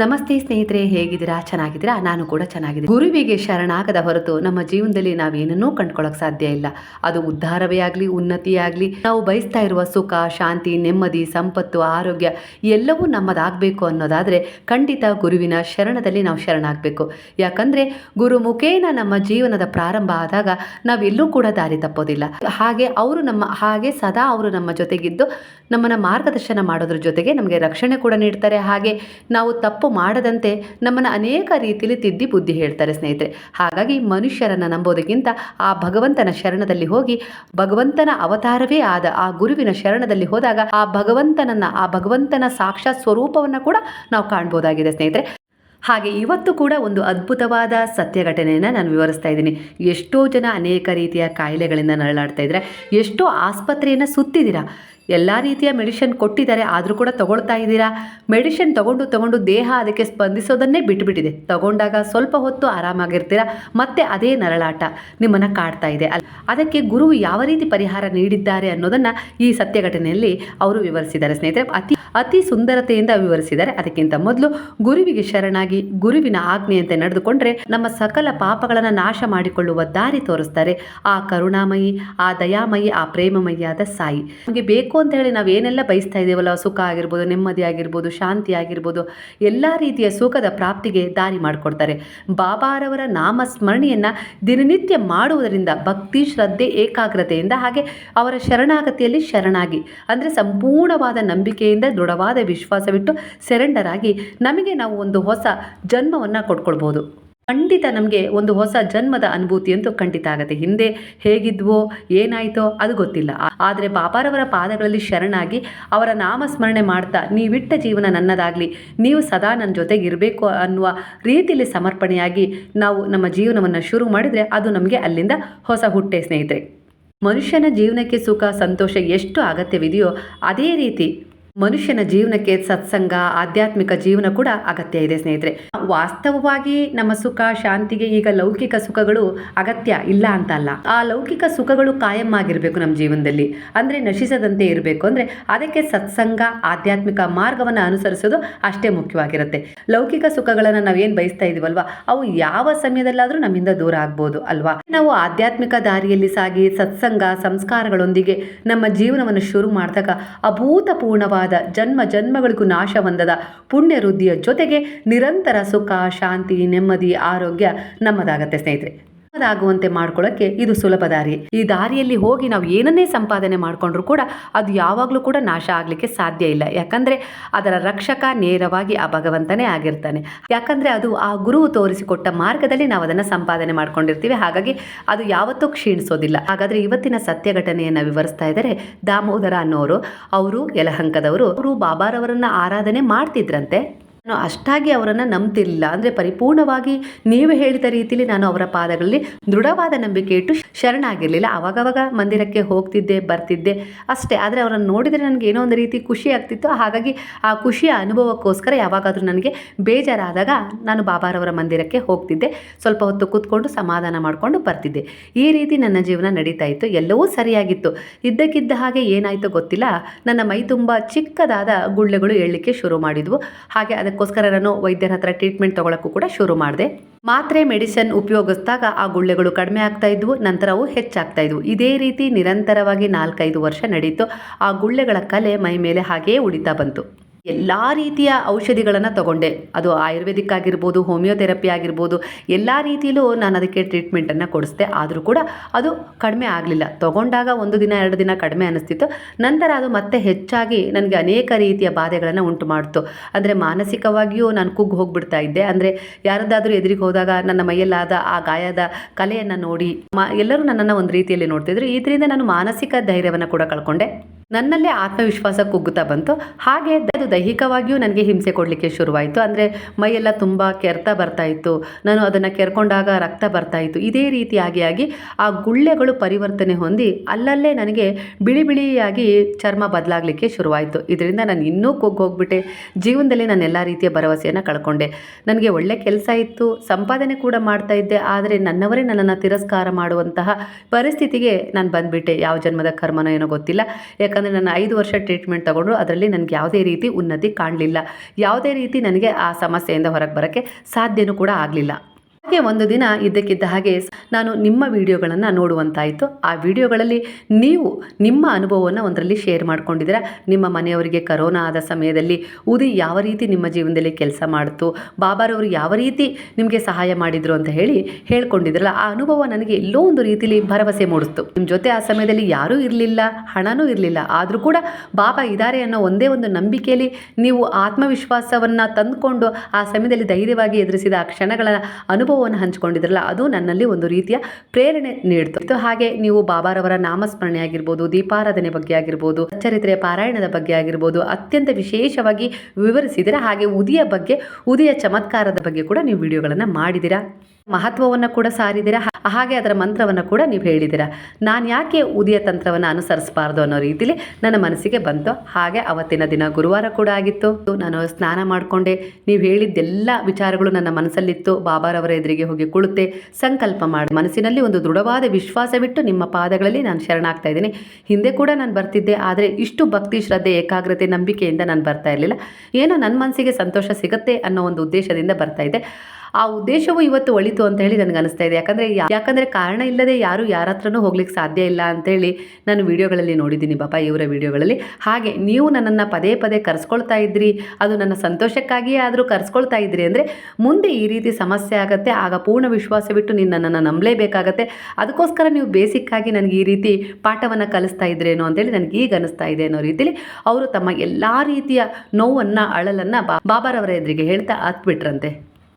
ನಮಸ್ತೆ ಸ್ನೇಹಿತರೆ, ಹೇಗಿದ್ದೀರಾ? ಚೆನ್ನಾಗಿದ್ದೀರಾ? ನಾನು ಕೂಡ ಚೆನ್ನಾಗಿದ್ದೀನಿ. ಗುರುವಿಗೆ ಶರಣಾಗದ ಹೊರತು ನಮ್ಮ ಜೀವನದಲ್ಲಿ ನಾವೇನನ್ನೂ ಕಂಡುಕೊಳ್ಳೋಕೆ ಸಾಧ್ಯ ಇಲ್ಲ. ಅದು ಉದ್ಧಾರವೇ ಆಗಲಿ ಉನ್ನತಿಯಾಗಲಿ ನಾವು ಬಯಸ್ತಾ ಇರುವ ಸುಖ, ಶಾಂತಿ, ನೆಮ್ಮದಿ, ಸಂಪತ್ತು, ಆರೋಗ್ಯ ಎಲ್ಲವೂ ನಮ್ಮದಾಗಬೇಕು ಅನ್ನೋದಾದರೆ ಖಂಡಿತ ಗುರುವಿನ ಶರಣದಲ್ಲಿ ನಾವು ಶರಣಾಗಬೇಕು. ಯಾಕಂದರೆ ಗುರು ಮುಖೇನ ನಮ್ಮ ಜೀವನದ ಪ್ರಾರಂಭ ಆದಾಗ ನಾವೆಲ್ಲೂ ಕೂಡ ದಾರಿ ತಪ್ಪೋದಿಲ್ಲ. ಹಾಗೆ ಅವರು ನಮ್ಮ, ಹಾಗೆ ಸದಾ ಅವರು ನಮ್ಮ ಜೊತೆಗಿದ್ದು ನಮ್ಮನ್ನು ಮಾರ್ಗದರ್ಶನ ಮಾಡೋದ್ರ ಜೊತೆಗೆ ನಮಗೆ ರಕ್ಷಣೆ ಕೂಡ ನೀಡ್ತಾರೆ. ಹಾಗೆ ನಾವು ತಪ್ಪು ಮಾಡದಂತೆ ನಮ್ಮನ್ನು ಅನೇಕ ರೀತಿಯಲ್ಲಿ ತಿದ್ದಿ ಬುದ್ಧಿ ಹೇಳ್ತಾರೆ ಸ್ನೇಹಿತರೆ. ಹಾಗಾಗಿ ಮನುಷ್ಯರನ್ನು ನಂಬೋದಕ್ಕಿಂತ ಆ ಭಗವಂತನ ಶರಣದಲ್ಲಿ ಹೋಗಿ ಭಗವಂತನ ಅವತಾರವೇ ಆದ ಆ ಗುರುವಿನ ಶರಣದಲ್ಲಿ ಹೋದಾಗ ಆ ಭಗವಂತನನ್ನ, ಆ ಭಗವಂತನ ಸಾಕ್ಷಾತ್ ಸ್ವರೂಪವನ್ನು ಕೂಡ ನಾವು ಕಾಣ್ಬೋದಾಗಿದೆ ಸ್ನೇಹಿತರೆ. ಹಾಗೆ ಇವತ್ತು ಕೂಡ ಒಂದು ಅದ್ಭುತವಾದ ಸತ್ಯ ಘಟನೆಯನ್ನು ನಾನು ವಿವರಿಸ್ತಾ ಇದ್ದೀನಿ. ಎಷ್ಟೋ ಜನ ಅನೇಕ ರೀತಿಯ ಕಾಯಿಲೆಗಳಿಂದ ನರಳಾಡ್ತಾ ಇದ್ದಾರೆ ಎಷ್ಟೋ ಆಸ್ಪತ್ರೆಯನ್ನು ಸುತ್ತಿದ್ದೀರಾ? ಎಲ್ಲ ರೀತಿಯ ಮೆಡಿಷನ್ ಕೊಟ್ಟಿದ್ದಾರೆ, ಆದರೂ ಕೂಡ ತಗೊಳ್ತಾ ಇದ್ದೀರಾ? ಮೆಡಿಷನ್ ತಗೊಂಡು ತಗೊಂಡು ದೇಹ ಅದಕ್ಕೆ ಸ್ಪಂದಿಸೋದನ್ನೇ ಬಿಟ್ಟುಬಿಟ್ಟಿದೆ ತಗೊಂಡಾಗ ಸ್ವಲ್ಪ ಹೊತ್ತು ಆರಾಮಾಗಿರ್ತೀರಾ? ಮತ್ತೆ ಅದೇ ನರಳಾಟ ನಿಮ್ಮನ್ನು ಕಾಡ್ತಾ ಇದೆ. ಅದಕ್ಕೆ ಗುರು ಯಾವ ರೀತಿ ಪರಿಹಾರ ನೀಡಿದ್ದಾರೆ ಅನ್ನೋದನ್ನು ಈ ಸತ್ಯ ಘಟನೆಯಲ್ಲಿ ಅವರು ವಿವರಿಸಿದ್ದಾರೆ. ಸ್ನೇಹಿತರೆ, ಅತಿ ಅತಿ ಸುಂದರತೆಯಿಂದ ವಿವರಿಸಿದ್ದಾರೆ. ಅದಕ್ಕಿಂತ ಮೊದಲು ಗುರುವಿಗೆ ಶರಣಾಗಿ ಗುರುವಿನ ಆಜ್ಞೆಯಂತೆ ನಡೆದುಕೊಂಡ್ರೆ ನಮ್ಮ ಸಕಲ ಪಾಪಗಳನ್ನು ನಾಶ ಮಾಡಿಕೊಳ್ಳುವ ದಾರಿ ತೋರಿಸ್ತಾರೆ. ಆ ಕರುಣಾಮಯಿ, ಆ ದಯಾಮಯಿ, ಆ ಪ್ರೇಮಮಯಿಯಾದ ಸಾಯಿ. ನಮಗೆ ಬೇಕು ಅಂತ ಹೇಳಿ ನಾವು ಏನೆಲ್ಲ ಬಯಸ್ತಾ ಇದ್ದೀವಲ್ಲ ಸುಖ ಆಗಿರ್ಬೋದು, ನೆಮ್ಮದಿ ಆಗಿರ್ಬೋದು, ಶಾಂತಿ ಆಗಿರ್ಬೋದು, ಎಲ್ಲ ರೀತಿಯ ಸುಖದ ಪ್ರಾಪ್ತಿಗೆ ದಾರಿ ಮಾಡಿಕೊಡ್ತಾರೆ. ಬಾಬಾರವರ ನಾಮ ಸ್ಮರಣೆಯನ್ನು ದಿನನಿತ್ಯ ಮಾಡುವುದರಿಂದ ಭಕ್ತಿ, ಶ್ರದ್ಧೆ, ಏಕಾಗ್ರತೆಯಿಂದ ಹಾಗೆ ಅವರ ಶರಣಾಗತಿಯಲ್ಲಿ ಶರಣಾಗಿ, ಅಂದರೆ ಸಂಪೂರ್ಣವಾದ ನಂಬಿಕೆಯಿಂದ ದೃಢವಾದ ವಿಶ್ವಾಸವಿಟ್ಟು ಸೆರೆಂಡರ್ ಆಗಿ ನಮಗೆ ನಾವು ಒಂದು ಹೊಸ ಜನ್ಮವನ್ನು ಕೊಟ್ಕೊಳ್ಬೋದು. ಖಂಡಿತ ನಮಗೆ ಒಂದು ಹೊಸ ಜನ್ಮದ ಅನುಭೂತಿ ಅಂತೂ ಖಂಡಿತ ಆಗುತ್ತೆ. ಹಿಂದೆ ಹೇಗಿದ್ವೋ, ಏನಾಯಿತೋ, ಅದು ಗೊತ್ತಿಲ್ಲ. ಆದರೆ ಬಾಬಾರವರ ಪಾದಗಳಲ್ಲಿ ಶರಣಾಗಿ ಅವರ ನಾಮಸ್ಮರಣೆ ಮಾಡ್ತಾ ನೀವಿಟ್ಟ ಜೀವನ ನನ್ನದಾಗಲಿ, ನೀವು ಸದಾ ನನ್ನ ಜೊತೆಗೆ ಇರಬೇಕು ಅನ್ನುವ ರೀತಿಯಲ್ಲಿ ಸಮರ್ಪಣೆಯಾಗಿ ನಾವು ನಮ್ಮ ಜೀವನವನ್ನು ಶುರು ಮಾಡಿದರೆ ಅದು ನಮಗೆ ಅಲ್ಲಿಂದ ಹೊಸ ಹುಟ್ಟೆ ಸ್ನೇಹಿತರೆ. ಮನುಷ್ಯನ ಜೀವನಕ್ಕೆ ಸುಖ, ಸಂತೋಷ ಎಷ್ಟು ಅಗತ್ಯವಿದೆಯೋ ಅದೇ ರೀತಿ ಮನುಷ್ಯನ ಜೀವನಕ್ಕೆ ಸತ್ಸಂಗ, ಆಧ್ಯಾತ್ಮಿಕ ಜೀವನ ಕೂಡ ಅಗತ್ಯ ಇದೆ, ಸ್ನೇಹಿತರೆ. ವಾಸ್ತವವಾಗಿ ನಮ್ಮ ಸುಖ, ಶಾಂತಿಗೆ ಈಗ ಲೌಕಿಕ ಸುಖಗಳು ಅಗತ್ಯ ಇಲ್ಲ ಅಂತ ಅಲ್ಲ. ಆ ಲೌಕಿಕ ಸುಖಗಳು ಕಾಯಂ ಆಗಿರಬೇಕು ನಮ್ಮ ಜೀವನದಲ್ಲಿ. ಅಂದ್ರೆ ನಶಿಸದಂತೆ ಇರಬೇಕು. ಅಂದ್ರೆ ಅದಕ್ಕೆ ಸತ್ಸಂಗ, ಆಧ್ಯಾತ್ಮಿಕ ಮಾರ್ಗವನ್ನು ಅನುಸರಿಸೋದು ಅಷ್ಟೇ ಮುಖ್ಯವಾಗಿರುತ್ತೆ. ಲೌಕಿಕ ಸುಖಗಳನ್ನು ನಾವೇನು ಬಯಸ್ತಾ ಇದೀವಲ್ವಾ? ಅವು ಯಾವ ಸಮಯದಲ್ಲಾದರೂ ನಮ್ಮಿಂದ ದೂರ ಆಗ್ಬೋದು ಅಲ್ವಾ? ನಾವು ಆಧ್ಯಾತ್ಮಿಕ ದಾರಿಯಲ್ಲಿ ಸಾಗಿ ಸತ್ಸಂಗ, ಸಂಸ್ಕಾರಗಳೊಂದಿಗೆ ನಮ್ಮ ಜೀವನವನ್ನು ಶುರು ಮಾಡಿದಾಗ ಅಭೂತಪೂರ್ಣವಾದ ಜನ್ಮ ಜನ್ಮಗಳಿಗೂ ನಾಶ ಹೊಂದದ ಪುಣ್ಯ ವೃದ್ಧಿಯ ಜೊತೆಗೆ ನಿರಂತರ ಸುಖ ಶಾಂತಿ ನೆಮ್ಮದಿ ಆರೋಗ್ಯ ನಮ್ಮದಾಗತ್ತೆ ಸ್ನೇಹಿತರೆ. ಆಗುವಂತೆ ಮಾಡ್ಕೊಳ್ಳೋಕ್ಕೆ ಇದು ಸುಲಭ ದಾರಿ. ಈ ದಾರಿಯಲ್ಲಿ ಹೋಗಿ ನಾವು ಏನನ್ನೇ ಸಂಪಾದನೆ ಮಾಡಿಕೊಂಡ್ರು ಕೂಡ ಅದು ಯಾವಾಗಲೂ ಕೂಡ ನಾಶ ಆಗಲಿಕ್ಕೆ ಸಾಧ್ಯ ಇಲ್ಲ. ಯಾಕಂದರೆ ಅದರ ರಕ್ಷಕ ನೇರವಾಗಿ ಆ ಭಗವಂತನೇ ಆಗಿರ್ತಾನೆ. ಯಾಕಂದರೆ ಅದು ಆ ಗುರು ತೋರಿಸಿಕೊಟ್ಟ ಮಾರ್ಗದಲ್ಲಿ ನಾವು ಅದನ್ನು ಸಂಪಾದನೆ ಮಾಡ್ಕೊಂಡಿರ್ತೀವಿ. ಹಾಗಾಗಿ ಅದು ಯಾವತ್ತೂ ಕ್ಷೀಣಿಸೋದಿಲ್ಲ. ಹಾಗಾದರೆ ಇವತ್ತಿನ ಸತ್ಯ ಘಟನೆಯನ್ನು ವಿವರಿಸ್ತಾ ಇದ್ದಾರೆ ದಾಮೋದರ ಅನ್ನೋರು. ಅವರು ಯಲಹಂಕದವರು. ಅವರು ಬಾಬಾರವರನ್ನ ಆರಾಧನೆ ಮಾಡ್ತಿದ್ರಂತೆ. ಅಷ್ಟಾಗಿ ಅವರನ್ನು ನಂಬ್ತಿರಲಿಲ್ಲ. ಅಂದರೆ ಪರಿಪೂರ್ಣವಾಗಿ ನೀವು ಹೇಳಿದ ರೀತಿಯಲ್ಲಿ ನಾನು ಅವರ ಪಾದಗಳಲ್ಲಿ ದೃಢವಾದ ನಂಬಿಕೆ ಇಟ್ಟು ಶರಣಾಗಿರಲಿಲ್ಲ. ಅವಾಗವಾಗ ಮಂದಿರಕ್ಕೆ ಹೋಗ್ತಿದ್ದೆ, ಬರ್ತಿದ್ದೆ ಅಷ್ಟೇ. ಆದರೆ ಅವರನ್ನು ನೋಡಿದರೆ ನನಗೆ ಏನೋ ಒಂದು ರೀತಿ ಖುಷಿ ಆಗ್ತಿತ್ತು. ಹಾಗಾಗಿ ಆ ಖುಷಿಯ ಅನುಭವಕ್ಕೋಸ್ಕರ ಯಾವಾಗಾದರೂ ನನಗೆ ಬೇಜಾರಾದಾಗ ನಾನು ಬಾಬಾರವರ ಮಂದಿರಕ್ಕೆ ಹೋಗ್ತಿದ್ದೆ. ಸ್ವಲ್ಪ ಹೊತ್ತು ಕೂತ್ಕೊಂಡು ಸಮಾಧಾನ ಮಾಡಿಕೊಂಡು ಬರ್ತಿದ್ದೆ. ಈ ರೀತಿ ನನ್ನ ಜೀವನ ನಡೀತಾ ಇತ್ತು. ಎಲ್ಲವೂ ಸರಿಯಾಗಿತ್ತು. ಇದ್ದಕ್ಕಿದ್ದ ಹಾಗೆ ಏನಾಯಿತು ಗೊತ್ತಿಲ್ಲ. ನನ್ನ ಮೈ ತುಂಬ ಚಿಕ್ಕದಾದ ಗುಳ್ಳೆಗಳು ಹೇಳಲಿಕ್ಕೆ ಶುರು ಮಾಡಿದ್ವು. ಹಾಗೆ ಅದಕ್ಕೋಸ್ಕರ ನಾನು ವೈದ್ಯರ ಹತ್ರ ಟ್ರೀಟ್ಮೆಂಟ್ ತೊಗೊಳಕ್ಕೂ ಕೂಡ ಶುರು ಮಾಡಿದೆ. ಮಾತ್ರೆ ಮೆಡಿಸಿನ್ ಉಪಯೋಗಿಸಿದಾಗ ಆ ಗುಳ್ಳೆಗಳು ಕಡಿಮೆ ಆಗ್ತಾ ಇದ್ವು, ನಂತರ ಅವು ಹೆಚ್ಚಾಗ್ತಾ ಇದ್ವು. ಇದೇ ರೀತಿ ನಿರಂತರವಾಗಿ ನಾಲ್ಕೈದು ವರ್ಷ ನಡೀತು. ಆ ಗುಳ್ಳೆಗಳ ಕಲೆ ಮೈ ಮೇಲೆ ಹಾಗೆಯೇ ಉಳಿತಾ ಬಂತು. ಎಲ್ಲ ರೀತಿಯ ಔಷಧಿಗಳನ್ನು ತಗೊಂಡೆ. ಅದು ಆಯುರ್ವೇದಿಕ್ ಆಗಿರ್ಬೋದು, ಹೋಮಿಯೋಥೆರಪಿ ಆಗಿರ್ಬೋದು, ಎಲ್ಲ ರೀತಿಯಲ್ಲೂ ನಾನು ಅದಕ್ಕೆ ಟ್ರೀಟ್ಮೆಂಟನ್ನು ಕೊಡಿಸ್ದೆ. ಆದರೂ ಕೂಡ ಅದು ಕಡಿಮೆ ಆಗಲಿಲ್ಲ. ತಗೊಂಡಾಗ ಒಂದು ದಿನ, ಎರಡು ದಿನ ಕಡಿಮೆ ಅನ್ನಿಸ್ತಿತ್ತು ನಂತರ ಅದು ಮತ್ತೆ ಹೆಚ್ಚಾಗಿ ನನಗೆ ಅನೇಕ ರೀತಿಯ ಬಾಧೆಗಳನ್ನು ಉಂಟು ಮಾಡ್ತು. ಅಂದರೆ ಮಾನಸಿಕವಾಗಿಯೂ ನಾನು ಕುಗ್ಗು ಹೋಗಿಬಿಡ್ತಾ ಇದ್ದೆ. ಅಂದರೆ ಯಾರದ್ದಾದರೂ ಎದುರಿಗೆ ಹೋದಾಗ ನನ್ನ ಮೈಯಲ್ಲಾದ ಆ ಗಾಯದ ಕಲೆಯನ್ನು ನೋಡಿ, ಮಾ ಎಲ್ಲರೂ ನನ್ನನ್ನು ಒಂದು ರೀತಿಯಲ್ಲಿ ನೋಡ್ತಿದ್ರು. ಇದರಿಂದ ನಾನು ಮಾನಸಿಕ ಧೈರ್ಯವನ್ನು ಕೂಡ ಕಳ್ಕೊಂಡೆ. ನನ್ನಲ್ಲೇ ಆತ್ಮವಿಶ್ವಾಸ ಕುಗ್ಗುತ್ತಾ ಬಂತು. ಹಾಗೆ ಅದು ದೈಹಿಕವಾಗಿಯೂ ನನಗೆ ಹಿಂಸೆ ಕೊಡಲಿಕ್ಕೆ ಶುರುವಾಯಿತು. ಅಂದರೆ ಮೈಯೆಲ್ಲ ತುಂಬ ಕೆರೆತ ಬರ್ತಾ ಇತ್ತು. ನಾನು ಅದನ್ನು ಕೆರ್ಕೊಂಡಾಗ ರಕ್ತ ಬರ್ತಾ ಇತ್ತು. ಇದೇ ರೀತಿಯಾಗಿ ಆಗಿ ಆ ಗುಳ್ಳೆಗಳು ಪರಿವರ್ತನೆ ಹೊಂದಿ ಅಲ್ಲಲ್ಲೇ ನನಗೆ ಬಿಳಿ ಬಿಳಿಯಾಗಿ ಚರ್ಮ ಬದಲಾಗಲಿಕ್ಕೆ ಶುರುವಾಯಿತು. ಇದರಿಂದ ನಾನು ಇನ್ನೂ ಕುಗ್ಗೋಗ್ಬಿಟ್ಟೆ. ಜೀವನದಲ್ಲಿ ನಾನು ಎಲ್ಲ ರೀತಿಯ ಭರವಸೆಯನ್ನು ಕಳ್ಕೊಂಡೆ. ನನಗೆ ಒಳ್ಳೆ ಕೆಲಸ ಇತ್ತು. ಸಂಪಾದನೆ ಕೂಡ ಮಾಡ್ತಾ ಇದ್ದೆ. ಆದರೆ ನನ್ನವರೇ ನನ್ನನ್ನು ತಿರಸ್ಕಾರ ಮಾಡುವಂತಹ ಪರಿಸ್ಥಿತಿಗೆ ನಾನು ಬಂದುಬಿಟ್ಟೆ. ಯಾವ ಜನ್ಮದ ಕರ್ಮನೋ ಏನೋ ಗೊತ್ತಿಲ್ಲ. ಯಾಕಂದರೆ ನಾನು ಐದು ವರ್ಷ ಟ್ರೀಟ್ಮೆಂಟ್ ತಗೊಂಡ್ರು, ಅದರಲ್ಲಿ ನನಗೆ ಯಾವುದೇ ರೀತಿ ಉನ್ನತಿ ಕಾಣಲಿಲ್ಲ. ಯಾವುದೇ ರೀತಿ ನನಗೆ ಆ ಸಮಸ್ಯೆಯಿಂದ ಹೊರಗೆ ಬರೋಕ್ಕೆ ಸಾಧ್ಯನೂ ಕೂಡ ಆಗಲಿಲ್ಲ. ಹಾಗೆ ಒಂದು ದಿನ ಇದ್ದಕ್ಕಿದ್ದ ಹಾಗೆ ನಾನು ನಿಮ್ಮ ವಿಡಿಯೋಗಳನ್ನು ನೋಡುವಂತಾಯಿತು. ಆ ವಿಡಿಯೋಗಳಲ್ಲಿ ನೀವು ನಿಮ್ಮ ಅನುಭವವನ್ನು ಒಂದರಲ್ಲಿ ಶೇರ್ ಮಾಡ್ಕೊಂಡಿದ್ದೀರಾ? ನಿಮ್ಮ ಮನೆಯವರಿಗೆ ಕರೋನಾ ಆದ ಸಮಯದಲ್ಲಿ ಉದಿ ಯಾವ ರೀತಿ ನಿಮ್ಮ ಜೀವನದಲ್ಲಿ ಕೆಲಸ ಮಾಡಿತು? ಬಾಬಾರವರು ಯಾವ ರೀತಿ ನಿಮಗೆ ಸಹಾಯ ಮಾಡಿದರು ಅಂತ ಹೇಳಿ ಹೇಳ್ಕೊಂಡಿದ್ರಲ್ಲ, ಆ ಅನುಭವ ನನಗೆ ಎಲ್ಲೋ ಒಂದು ರೀತಿಯಲ್ಲಿ ಭರವಸೆ ಮೂಡಿಸ್ತು. ನಿಮ್ಮ ಜೊತೆ ಆ ಸಮಯದಲ್ಲಿ ಯಾರೂ ಇರಲಿಲ್ಲ, ಹಣನೂ ಇರಲಿಲ್ಲ. ಆದರೂ ಕೂಡ ಬಾಬಾ ಇದ್ದಾರೆ ಅನ್ನೋ ಒಂದೇ ಒಂದು ನಂಬಿಕೆಯಲ್ಲಿ ನೀವು ಆತ್ಮವಿಶ್ವಾಸವನ್ನು ತಂದುಕೊಂಡು ಆ ಸಮಯದಲ್ಲಿ ಧೈರ್ಯವಾಗಿ ಎದುರಿಸಿದ ಆ ಕ್ಷಣಗಳ ಅನುಭವವನ್ನು ಹಂಚಿಕೊಂಡಿದ್ರಲ್ಲ, ಅದು ನನ್ನಲ್ಲಿ ಒಂದು ರೀತಿಯ ಪ್ರೇರಣೆ ನೀಡ್ತು. ಇದು ಹಾಗೆ ನೀವು ಬಾಬಾರವರ ನಾಮಸ್ಮರಣೆ ಆಗಿರ್ಬೋದು, ದೀಪಾರಾಧನೆ ಬಗ್ಗೆ ಆಗಿರ್ಬೋದು ಚರಿತ್ರೆಯ ಪಾರಾಯಣದ ಬಗ್ಗೆ ಆಗಿರ್ಬೋದು, ಅತ್ಯಂತ ವಿಶೇಷವಾಗಿ ವಿವರಿಸಿದ್ದೀರಾ ಹಾಗೆ ಉದಿಯ ಬಗ್ಗೆ, ಉದಿಯ ಚಮತ್ಕಾರದ ಬಗ್ಗೆ ಕೂಡ ನೀವು ವಿಡಿಯೋಗಳನ್ನು ಮಾಡಿದ್ದೀರಾ ಮಹತ್ವವನ್ನು ಕೂಡ ಸಾರಿದಿರ ಹಾಗೆ ಅದರ ಮಂತ್ರವನ್ನು ಕೂಡ ನೀವು ಹೇಳಿದಿರ ನಾನು ಯಾಕೆ ಉದಿಯ ತಂತ್ರವನ್ನು ಅನುಸರಿಸಬಾರ್ದು ಅನ್ನೋ ರೀತಿಲಿ ನನ್ನ ಮನಸ್ಸಿಗೆ ಬಂತು. ಹಾಗೆ ಅವತ್ತಿನ ದಿನ ಗುರುವಾರ ಕೂಡ ಆಗಿತ್ತು. ನಾನು ಸ್ನಾನ ಮಾಡಿಕೊಂಡೆ. ನೀವು ಹೇಳಿದ್ದೆಲ್ಲ ವಿಚಾರಗಳು ನನ್ನ ಮನಸ್ಸಲ್ಲಿತ್ತು. ಬಾಬಾರವರ ಎದುರಿಗೆ ಹೋಗಿ ಕುಳಿತೆ. ಸಂಕಲ್ಪ ಮಾಡಿ ಮನಸ್ಸಿನಲ್ಲಿ ಒಂದು ದೃಢವಾದ ವಿಶ್ವಾಸವಿಟ್ಟು ನಿಮ್ಮ ಪಾದಗಳಲ್ಲಿ ನಾನು ಶರಣಾಗ್ತಾ ಇದ್ದೀನಿ. ಹಿಂದೆ ಕೂಡ ನಾನು ಬರ್ತಿದ್ದೆ. ಆದರೆ ಇಷ್ಟು ಭಕ್ತಿ, ಶ್ರದ್ಧೆ, ಏಕಾಗ್ರತೆ, ನಂಬಿಕೆಯಿಂದ ನಾನು ಬರ್ತಾ ಇರಲಿಲ್ಲ. ಏನೋ ನನ್ನ ಮನಸ್ಸಿಗೆ ಸಂತೋಷ ಸಿಗುತ್ತೆ ಅನ್ನೋ ಒಂದು ಉದ್ದೇಶದಿಂದ ಬರ್ತಾ ಇದ್ದೆ. ಆ ಉದ್ದೇಶವು ಇವತ್ತು ಒಳಿತು ಅಂತ ಹೇಳಿ ನನಗೆ ಅನಿಸ್ತಾ ಇದೆ. ಯಾಕಂದರೆ ಯಾಕಂದರೆ ಕಾರಣ ಇಲ್ಲದೆ ಯಾರು ಯಾರ ಹತ್ರನೂ ಹೋಗ್ಲಿಕ್ಕೆ ಸಾಧ್ಯ ಇಲ್ಲ ಅಂತೇಳಿ ನಾನು ವಿಡಿಯೋಗಳಲ್ಲಿ ನೋಡಿದ್ದೀನಿ ಪಾಪ ಇವರ ವಿಡಿಯೋಗಳಲ್ಲಿ. ಹಾಗೆ ನೀವು ನನ್ನನ್ನು ಪದೇ ಪದೇ ಕರೆಸ್ಕೊಳ್ತಾ ಇದ್ರಿ, ಅದು ನನ್ನ ಸಂತೋಷಕ್ಕಾಗಿಯೇ ಆದರೂ ಕರೆಸ್ಕೊಳ್ತಾ ಇದ್ರಿ ಅಂದರೆ ಮುಂದೆ ಈ ರೀತಿ ಸಮಸ್ಯೆ ಆಗುತ್ತೆ, ಆಗ ಪೂರ್ಣ ವಿಶ್ವಾಸವಿಟ್ಟು ನೀನು ನನ್ನನ್ನು ನಂಬಲೇಬೇಕಾಗತ್ತೆ. ಅದಕ್ಕೋಸ್ಕರ ನೀವು ಬೇಸಿಕ್ಕಾಗಿ ನನಗೆ ಈ ರೀತಿ ಪಾಠವನ್ನು ಕಲಿಸ್ತಾ ಇದ್ರೇನೋ ಅಂತೇಳಿ ನನಗೆ ಈಗ ಅನಿಸ್ತಾ ಇದೆ ಅನ್ನೋ ರೀತಿಯಲ್ಲಿ ಅವರು ತಮ್ಮ ಎಲ್ಲ ರೀತಿಯ ನೋವನ್ನು, ಅಳಲನ್ನು ಬಾಬಾರವರ ಎದುರಿಗೆ ಹೇಳ್ತಾ ಹತ್ಬಿಟ್ರಂತೆ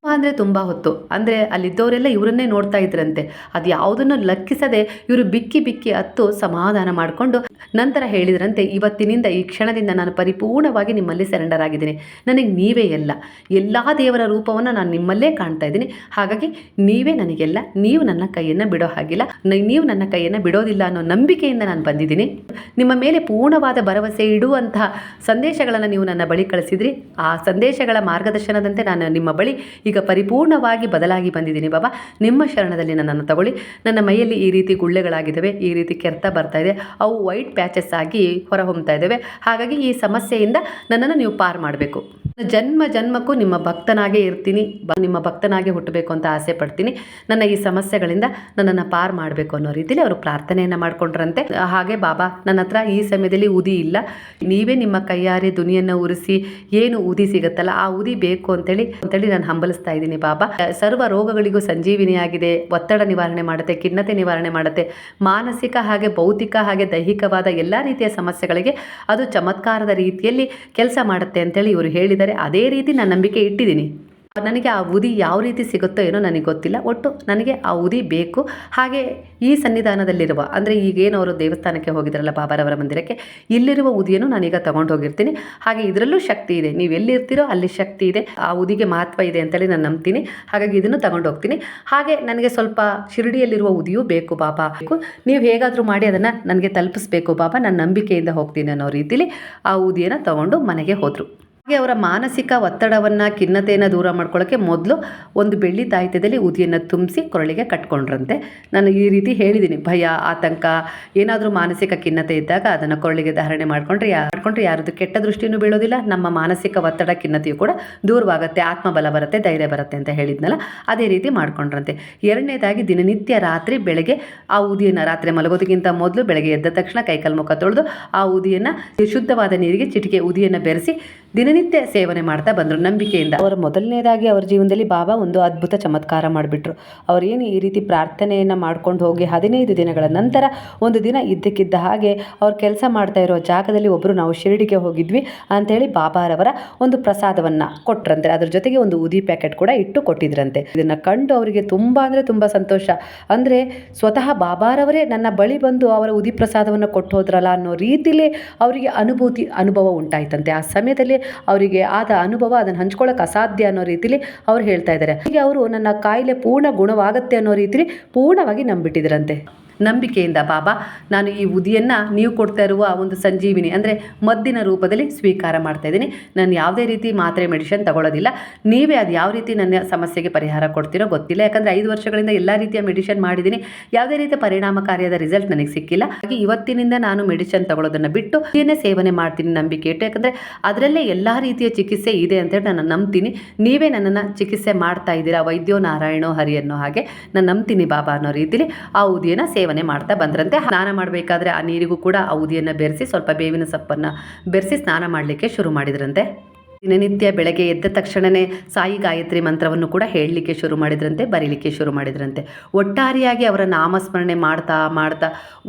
ಅಂದರೆ ತುಂಬ ಹೊತ್ತು. ಅಂದರೆ ಅಲ್ಲಿದ್ದವರೆಲ್ಲ ಇವರನ್ನೇ ನೋಡ್ತಾ ಇದ್ರಂತೆ. ಅದು ಯಾವುದನ್ನು ಲಕ್ಕಿಸದೆ ಇವರು ಬಿಕ್ಕಿ ಬಿಕ್ಕಿ ಹತ್ತು ಸಮಾಧಾನ ಮಾಡಿಕೊಂಡು ನಂತರ ಹೇಳಿದ್ರಂತೆ, ಇವತ್ತಿನಿಂದ ಈ ಕ್ಷಣದಿಂದ ನಾನು ಪರಿಪೂರ್ಣವಾಗಿ ನಿಮ್ಮಲ್ಲಿ ಸರೆಂಡರ್ ಆಗಿದ್ದೀನಿ. ನನಗೆ ನೀವೇ ಎಲ್ಲ. ಎಲ್ಲ ದೇವರ ರೂಪವನ್ನು ನಾನು ನಿಮ್ಮಲ್ಲೇ ಕಾಣ್ತಾ ಇದ್ದೀನಿ. ಹಾಗಾಗಿ ನೀವೇ ನನಗೆಲ್ಲ. ನೀವು ನನ್ನ ಕೈಯನ್ನು ಬಿಡೋ ಹಾಗಿಲ್ಲ. ನೀವು ನನ್ನ ಕೈಯನ್ನು ಬಿಡೋದಿಲ್ಲ ಅನ್ನೋ ನಂಬಿಕೆಯಿಂದ ನಾನು ಬಂದಿದ್ದೀನಿ. ನಿಮ್ಮ ಮೇಲೆ ಪೂರ್ಣವಾದ ಭರವಸೆ ಇಡುವಂತಹ ಸಂದೇಶಗಳನ್ನು ನೀವು ನನ್ನ ಬಳಿ ಕಳಿಸಿದ್ರಿ. ಆ ಸಂದೇಶಗಳ ಮಾರ್ಗದರ್ಶನದಂತೆ ನಾನು ನಿಮ್ಮ ಬಳಿ ಈಗ ಪರಿಪೂರ್ಣವಾಗಿ ಬದಲಾಗಿ ಬಂದಿದ್ದೀನಿ ಬಾಬಾ. ನಿಮ್ಮ ಶರಣದಲ್ಲಿ ನನ್ನನ್ನು ತಗೊಳ್ಳಿ. ನನ್ನ ಮೈಯಲ್ಲಿ ಈ ರೀತಿ ಗುಳ್ಳೆಗಳಾಗಿದ್ದಾವೆ, ಈ ರೀತಿ ಕೆರೆತ ಬರ್ತಾ ಇದೆ, ಅವು ವೈಟ್ ಪ್ಯಾಚಸ್ ಆಗಿ ಹೊರಹೊಮ್ತಾ ಇದ್ದಾವೆ. ಹಾಗಾಗಿ ಈ ಸಮಸ್ಯೆಯಿಂದ ನನ್ನನ್ನು ನೀವು ಪಾರ್ ಮಾಡಬೇಕು. ಜನ್ಮ ಜನ್ಮಕ್ಕೂ ನಿಮ್ಮ ಭಕ್ತನಾಗೇ ಇರ್ತೀನಿ ನಿಮ್ಮ ಭಕ್ತನಾಗೆ ಹುಟ್ಟಬೇಕು ಅಂತ ಆಸೆ ಪಡ್ತೀನಿ. ನನ್ನ ಈ ಸಮಸ್ಯೆಗಳಿಂದ ನನ್ನನ್ನು ಪಾರ್ ಮಾಡಬೇಕು ಅನ್ನೋ ರೀತಿಯಲ್ಲಿ ಅವರು ಪ್ರಾರ್ಥನೆಯನ್ನು ಮಾಡ್ಕೊಂಡ್ರಂತೆ. ಹಾಗೆ ಬಾಬಾ, ನನ್ನ ಹತ್ರ ಈ ಸಮಯದಲ್ಲಿ ಉದಿ ಇಲ್ಲ. ನೀವೇ ನಿಮ್ಮ ಕೈಯಾರೆ ದುನಿಯನ್ನು ಉರಿಸಿ, ಏನು ಉದಿ ಸಿಗುತ್ತಲ್ಲ, ಆ ಉದಿ ಬೇಕು ಅಂತೇಳಿ ಅಂತೇಳಿ ನಾನು ಹಂಬಲಿಸ್ತಾ ಇದ್ದೀನಿ ಬಾಬಾ ಸರ್ವ ರೋಗಗಳಿಗೂ ಸಂಜೀವಿನಿಯಾಗಿದೆ. ಒತ್ತಡ ನಿವಾರಣೆ ಮಾಡುತ್ತೆ, ಖಿನ್ನತೆ ನಿವಾರಣೆ ಮಾಡುತ್ತೆ. ಮಾನಸಿಕ ಹಾಗೆ ಭೌತಿಕ ಹಾಗೆ ದೈಹಿಕವಾದ ಎಲ್ಲ ರೀತಿಯ ಸಮಸ್ಯೆಗಳಿಗೆ ಅದು ಚಮತ್ಕಾರದ ರೀತಿಯಲ್ಲಿ ಕೆಲಸ ಮಾಡುತ್ತೆ ಅಂತೇಳಿ ಇವರು ಹೇಳಿದ್ದಾರೆ. ಅದೇ ರೀತಿ ನಾನು ನಂಬಿಕೆ ಇಟ್ಟಿದ್ದೀನಿ. ನನಗೆ ಆ ಉದಿ ಯಾವ ರೀತಿ ಸಿಗುತ್ತೋ ಏನೋ ನನಗೆ ಗೊತ್ತಿಲ್ಲ. ಒಟ್ಟು ನನಗೆ ಆ ಉದಿ ಬೇಕು. ಹಾಗೆ ಈ ಸನ್ನಿಧಾನದಲ್ಲಿರುವ, ಅಂದರೆ ಈಗೇನು ಅವರು ದೇವಸ್ಥಾನಕ್ಕೆ ಹೋಗಿದ್ರಲ್ಲ ಬಾಬಾರವರ ಮಂದಿರಕ್ಕೆ, ಇಲ್ಲಿರುವ ಉದಿಯನ್ನು ನಾನೀಗ ತಗೊಂಡು ಹೋಗಿರ್ತೀನಿ. ಹಾಗೆ ಇದರಲ್ಲೂ ಶಕ್ತಿ ಇದೆ. ನೀವು ಎಲ್ಲಿರ್ತೀರೋ ಅಲ್ಲಿ ಶಕ್ತಿ ಇದೆ. ಆ ಉದಿಗೆ ಮಹತ್ವ ಇದೆ ಅಂತೇಳಿ ನಾನು ನಂಬ್ತೀನಿ. ಹಾಗಾಗಿ ಇದನ್ನು ತಗೊಂಡು ಹೋಗ್ತೀನಿ. ಹಾಗೆ ನನಗೆ ಸ್ವಲ್ಪ ಶಿರಡಿಯಲ್ಲಿರುವ ಉದಿಯೂ ಬೇಕು ಬಾಬಾ. ಬೇಕು ನೀವು ಹೇಗಾದರೂ ಮಾಡಿ ಅದನ್ನು ನನಗೆ ತಲುಪಿಸ್ಬೇಕು ಬಾಬಾ. ನಾನು ನಂಬಿಕೆಯಿಂದ ಹೋಗ್ತೀನಿ ಅನ್ನೋ ರೀತಿಲಿ ಆ ಉದಿಯನ್ನು ತಗೊಂಡು ಮನೆಗೆ ಹೋದರು. ಹಾಗೆ ಅವರ ಮಾನಸಿಕ ಒತ್ತಡವನ್ನು, ಖಿನ್ನತೆಯನ್ನು ದೂರ ಮಾಡ್ಕೊಳ್ಳೋಕ್ಕೆ ಮೊದಲು ಒಂದು ಬೆಳ್ಳಿ ತಾಯಿತ್ಯದಲ್ಲಿ ಉದಿಯನ್ನು ತುಂಬಿಸಿ ಕೊರಳಿಗೆ ಕಟ್ಕೊಂಡ್ರಂತೆ. ನಾನು ಈ ರೀತಿ ಹೇಳಿದ್ದೀನಿ ಭಯ, ಆತಂಕ, ಏನಾದರೂ ಮಾನಸಿಕ ಖಿನ್ನತೆ ಇದ್ದಾಗ ಅದನ್ನು ಕೊರಳಿಗೆ ಧಾರಣೆ ಮಾಡಿಕೊಂಡ್ರೆ ಯಾ, ಮಾಡ್ಕೊಂಡ್ರೆ ಯಾರದು ಕೆಟ್ಟ ದೃಷ್ಟಿಯೂ ಬೀಳೋದಿಲ್ಲ. ನಮ್ಮ ಮಾನಸಿಕ ಒತ್ತಡ, ಖಿನ್ನತೆಯು ಕೂಡ ದೂರವಾಗುತ್ತೆ, ಆತ್ಮಬಲ ಬರುತ್ತೆ, ಧೈರ್ಯ ಬರುತ್ತೆ ಅಂತ ಹೇಳಿದ್ನಲ್ಲ, ಅದೇ ರೀತಿ ಮಾಡ್ಕೊಂಡ್ರಂತೆ. ಎರಡನೇದಾಗಿ ದಿನನಿತ್ಯ ರಾತ್ರಿ ಬೆಳಗ್ಗೆ ಆ ಉದಿಯನ್ನು ರಾತ್ರಿ ಮಲಗೋದಕ್ಕಿಂತ ಮೊದಲು ಬೆಳಗ್ಗೆ ಎದ್ದ ತಕ್ಷಣ ಕೈಕಾಲು ಮುಖ ತೊಳೆದು ಆ ಉದಿಯನ್ನು ಶುದ್ಧವಾದ ನೀರಿಗೆ ಚಿಟಿಕೆ ಉದಿಯನ್ನು ಬೆರೆಸಿ ದಿನನಿತ್ಯ ಸೇವನೆ ಮಾಡ್ತಾ ಬಂದರು ನಂಬಿಕೆಯಿಂದ. ಅವರ ಮೊದಲನೇದಾಗಿ ಅವರ ಜೀವನದಲ್ಲಿ ಬಾಬಾ ಒಂದು ಅದ್ಭುತ ಚಮತ್ಕಾರ ಮಾಡಿಬಿಟ್ರು. ಅವರೇನು ಈ ರೀತಿ ಪ್ರಾರ್ಥನೆಯನ್ನು ಮಾಡ್ಕೊಂಡು ಹೋಗಿ ಹದಿನೈದು ದಿನಗಳ ನಂತರ ಒಂದು ದಿನ ಇದ್ದಕ್ಕಿದ್ದ ಹಾಗೆ ಅವ್ರು ಕೆಲಸ ಮಾಡ್ತಾ ಇರೋ ಜಾಗದಲ್ಲಿ ಒಬ್ಬರು ನಾವು ಶಿರಡಿಗೆ ಹೋಗಿದ್ವಿ ಅಂಥೇಳಿ ಬಾಬಾರವರ ಒಂದು ಪ್ರಸಾದವನ್ನು ಕೊಟ್ರಂತೆ. ಅದ್ರ ಜೊತೆಗೆ ಒಂದು ಉದಿ ಪ್ಯಾಕೆಟ್ ಕೂಡ ಇಟ್ಟು ಕೊಟ್ಟಿದ್ರಂತೆ. ಇದನ್ನು ಕಂಡು ಅವರಿಗೆ ತುಂಬ ಅಂದರೆ ತುಂಬ ಸಂತೋಷ. ಅಂದರೆ ಸ್ವತಃ ಬಾಬಾರವರೇ ನನ್ನ ಬಳಿ ಬಂದು ಅವರ ಉದಿ ಪ್ರಸಾದವನ್ನು ಕೊಟ್ಟು ಹೋದ್ರಲ್ಲ ಅನ್ನೋ ರೀತಿಲೇ ಅವರಿಗೆ ಅನುಭೂತಿ, ಅನುಭವ ಉಂಟಾಯ್ತಂತೆ. ಆ ಸಮಯದಲ್ಲಿ ಅವರಿಗೆ ಆದ ಅನುಭವ ಅದನ್ನು ಹಂಚ್ಕೊಳ್ಳೋಕೆ ಅಸಾಧ್ಯ ಅನ್ನೋ ರೀತಿಲಿ ಅವ್ರು ಹೇಳ್ತಾ ಇದ್ದಾರೆ ಹೀಗೆ ಅವರು ನನ್ನ ಕಾಯಿಲೆ ಪೂರ್ಣ ಗುಣವಾಗುತ್ತೆ ಅನ್ನೋ ರೀತಿಲಿ ಪೂರ್ಣವಾಗಿ ನಂಬಿಟ್ಟಿದ್ರಂತೆ. ನಂಬಿಕೆಯಿಂದ, ಬಾಬಾ, ನಾನು ಈ ಉದಿಯನ್ನು ನೀವು ಕೊಡ್ತಾ ಇರುವ ಒಂದು ಸಂಜೀವಿನಿ ಅಂದರೆ ಮದ್ದಿನ ರೂಪದಲ್ಲಿ ಸ್ವೀಕಾರ ಮಾಡ್ತಾ ಇದ್ದೀನಿ. ನಾನು ಯಾವುದೇ ರೀತಿ ಮಾತ್ರೆ, ಮೆಡಿಷನ್ ತಗೊಳ್ಳೋದಿಲ್ಲ. ನೀವೇ ಅದು ಯಾವ ರೀತಿ ನನ್ನ ಸಮಸ್ಯೆಗೆ ಪರಿಹಾರ ಕೊಡ್ತೀರೋ ಗೊತ್ತಿಲ್ಲ. ಯಾಕಂದರೆ ಐದು ವರ್ಷಗಳಿಂದ ಎಲ್ಲ ರೀತಿಯ ಮೆಡಿಷನ್ ಮಾಡಿದ್ದೀನಿ. ಯಾವುದೇ ರೀತಿಯ ಪರಿಣಾಮಕಾರಿಯಾದ ರಿಸಲ್ಟ್ ನನಗೆ ಸಿಕ್ಕಿಲ್ಲ. ಹಾಗೆ ಇವತ್ತಿನಿಂದ ನಾನು ಮೆಡಿಷನ್ ತಗೊಳ್ಳೋದನ್ನು ಬಿಟ್ಟು ಏನೇ ಸೇವನೆ ಮಾಡ್ತೀನಿ ನಂಬಿಕೆ ಇಟ್ಟು ಯಾಕಂದರೆ ಅದರಲ್ಲೇ ಎಲ್ಲ ರೀತಿಯ ಚಿಕಿತ್ಸೆ ಇದೆ ಅಂತೇಳಿ ನಾನು ನಂಬ್ತೀನಿ. ನೀವೇ ನನ್ನನ್ನು ಚಿಕಿತ್ಸೆ ಮಾಡ್ತಾ ಇದ್ದೀರಾ? ವೈದ್ಯೋ ನಾರಾಯಣೋ ಹರಿ ಅನ್ನೋ ಹಾಗೆ. ನಾನು ನಂಬ್ತೀನಿ ಬಾಬಾ ಅನ್ನೋ ರೀತಿಲಿ ಆ ಉದಿಯನ್ನು ಸೇವನೆ ಮಾಡ್ತಾ ಬಂದ್ರಂತೆ. ಸ್ನಾನ ಮಾಡಬೇಕಾದ್ರೆ ಆ ನೀರಿಗೂ ಕೂಡ ಆ ಬೆರೆಸಿ ಸ್ವಲ್ಪ ಬೇವಿನ ಸೊಪ್ಪನ್ನು ಬೆರೆಸಿ ಸ್ನಾನ ಮಾಡಲಿಕ್ಕೆ ಶುರು ಮಾಡಿದ್ರಂತೆ. ದಿನನಿತ್ಯ ಬೆಳಗ್ಗೆ ಎದ್ದ ತಕ್ಷಣವೇ ಸಾಯಿ ಗಾಯತ್ರಿ ಮಂತ್ರವನ್ನು ಕೂಡ ಹೇಳಲಿಕ್ಕೆ ಶುರು ಮಾಡಿದ್ರಂತೆ, ಬರೀಲಿಕ್ಕೆ ಶುರು ಮಾಡಿದ್ರಂತೆ. ಒಟ್ಟಾರೆಯಾಗಿ ಅವರ ನಾಮಸ್ಮರಣೆ ಮಾಡ್ತಾ ಮಾಡ್ತಾ